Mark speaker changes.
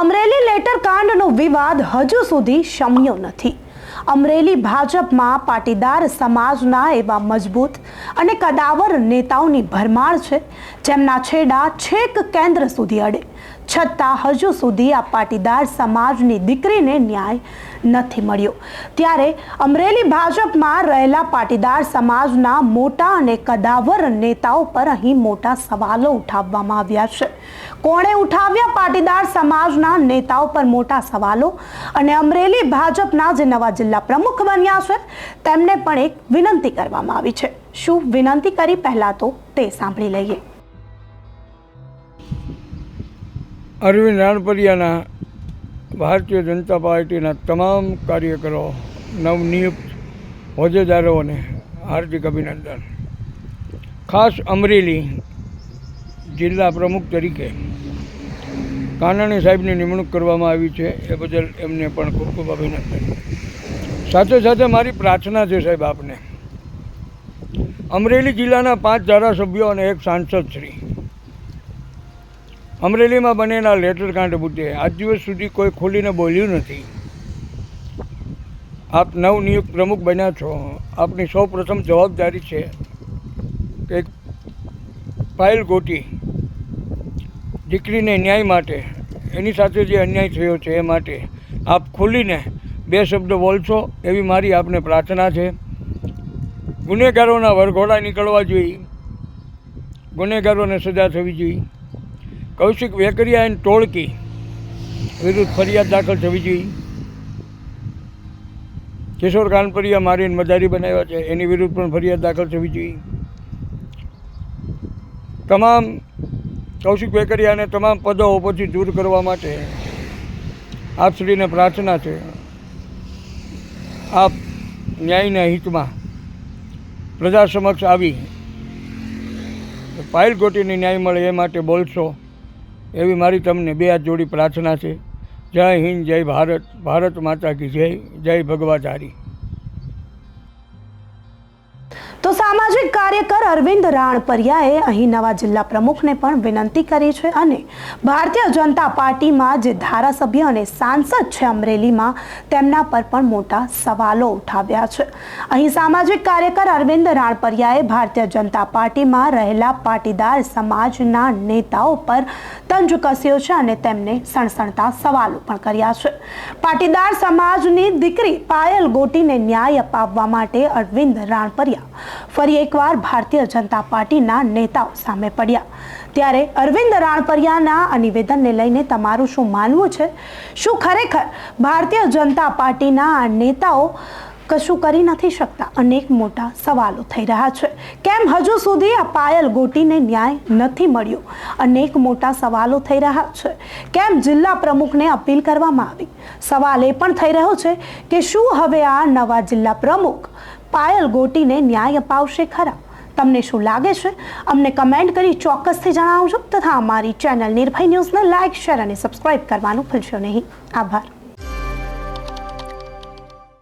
Speaker 1: Amreli letter કાંડનો વિવાદ હજુ સુધી શમ્યો નથી. અમરેલી ભાજપમાં પાટીદાર સમાજના એવા મજબૂત અને કદાવર નેતાઓની ભરમાર છે. જેમના છેડા છેક કેન્દ્ર સુધી અડે. છતાં હજુ સુધી આ પાટીદાર સમાજની દીકરીને ન્યાય નથી મળ્યો. ત્યારે અમરેલી ભાજપમાં રહેલા પાટીદાર સમાજના મોટા અને કદાવર નેતાઓ પર અહીં મોટા સવાલો ઉઠાવવામાં આવ્યા છે. કોણે ઉઠાવ્યા પાટીદાર સમાજના નેતાઓ પર મોટા સવાલો? અને અમરેલી ભાજપના જે નવા જિલ્લા પ્રમુખ બન્યા છે. તેમને પણ એક વિનંતી કરવામાં આવી છે. શું વિનંતી કરી પહેલા તો તે સાંભળી લઈએ.
Speaker 2: અરવિંદ રાણપરિયાના ભારતીય જનતા પાર્ટીના તમામ કાર્યકરો, નવનિયુક્ત હોદ્દેદારોને હાર્દિક અભિનંદન. ખાસ અમરેલી જિલ્લા પ્રમુખ તરીકે કાનાણી સાહેબની નિમણૂક કરવામાં આવી છે. એ બદલ એમને પણ ખૂબ ખૂબ અભિનંદન. સાથે સાથે મારી પ્રાર્થના છે સાહેબ આપને. અમરેલી જિલ્લાના પાંચ ધારાસભ્યો અને એક સાંસદ શ્રી. અમરેલીમાં બનેલા લેટર કાંડ મુદ્દે આજ દિવસ સુધી કોઈ ખોલીને બોલ્યું નથી. આપ નવનિયુક્ત પ્રમુખ બન્યા છો. આપની સૌ પ્રથમ જવાબદારી છે કે પાયલ ગોટી દીકરીને ન્યાય માટે, એની સાથે જે અન્યાય થયો છે એ માટે આપ ખોલીને બે શબ્દ બોલશો એવી મારી આપને પ્રાર્થના છે. ગુનેગારોના વરઘોડા નીકળવા જોઈએ. ગુનેગારોને સજા થવી જોઈએ. કૌશિક વેકરિયા એન્ડ ટોળકી વિરુદ્ધ ફરિયાદ દાખલ થવી જોઈએ. કિશોર કાનપરિયા મારીને મદારી બનાવ્યા છે, એની વિરુદ્ધ પણ ફરિયાદ દાખલ થવી જોઈએ. તમામ કૌશિક વેકરિયાને તમામ પદો ઉપરથી દૂર કરવા માટે આપશ્રીને પ્રાર્થના છે. આપ ન્યાયના હિતમાં પ્રજા સમક્ષ આવી પાયલ ગોટીને ન્યાય મળે એ માટે બોલશો, એવી મારી તમને બે હાથ જોડી પ્રાર્થના છે. જય હિન્દ, જય ભારત ભારત માતા કી જય જય ભગવા
Speaker 1: તો સામાજિક કાર્યકર અરવિંદ રાણપરિયાએ અહીં નવા જિલ્લા પ્રમુખને પણ વિનંતી કરી છે અને ભારતીય જનતા પાર્ટીમાં જે ધારાસભ્ય અને સાંસદ છે અમરેલીમાં, તેમના પર પણ મોટા સવાલો ઉઠાવ્યા છે. અહીં સામાજિક કાર્યકર અરવિંદ રાણપરિયાએ ભારતીય જનતા પાર્ટીમાં રહેલા પાટીદાર સમાજના નેતાઓ પર તંજ કસ્યો છે અને તેમને સણસણતા સવાલો પણ કર્યા છે. પાટીદાર સમાજની દીકરી પાયલ ગોટીને ન્યાય અપાવવા માટે અરવિંદ રાણપરિયા ફરી એકવાર ભારતીય જનતા પાર્ટીના નેતાઓ સામે પડ્યા. ત્યારે અરવિંદ રાણપરિયાના નિવેદનને લઈને તમારું શું માનવું છે? શું ખરેખર ભારતીય જનતા પાર્ટીના નેતાઓ કશું કરી નથી શકતા? અનેક મોટા સવાલો થઈ રહ્યા છે. કેમ હજુ સુધી આ પાયલ ગોટીને ન્યાય નથી મળ્યો? અનેક મોટા સવાલો થઈ રહ્યા છે. કેમ જિલ્લા પ્રમુખને અપીલ કરવામાં આવી? સવાલ એ પણ થઈ રહ્યો છે કે શું હવે આ નવા જિલ્લા પ્રમુખ પાયલ ગોટીને ન્યાય અપાવશે ખરા. તમને શું લાગે છે? અમને કમેન્ટ કરી ચોક્કસથી જણાવજો તથા અમારી ચેનલ નિર્ભય ન્યૂઝને લાઇક, શેર અને સબસ્ક્રાઇબ કરવાનું ભૂલશો નહીં. આભાર.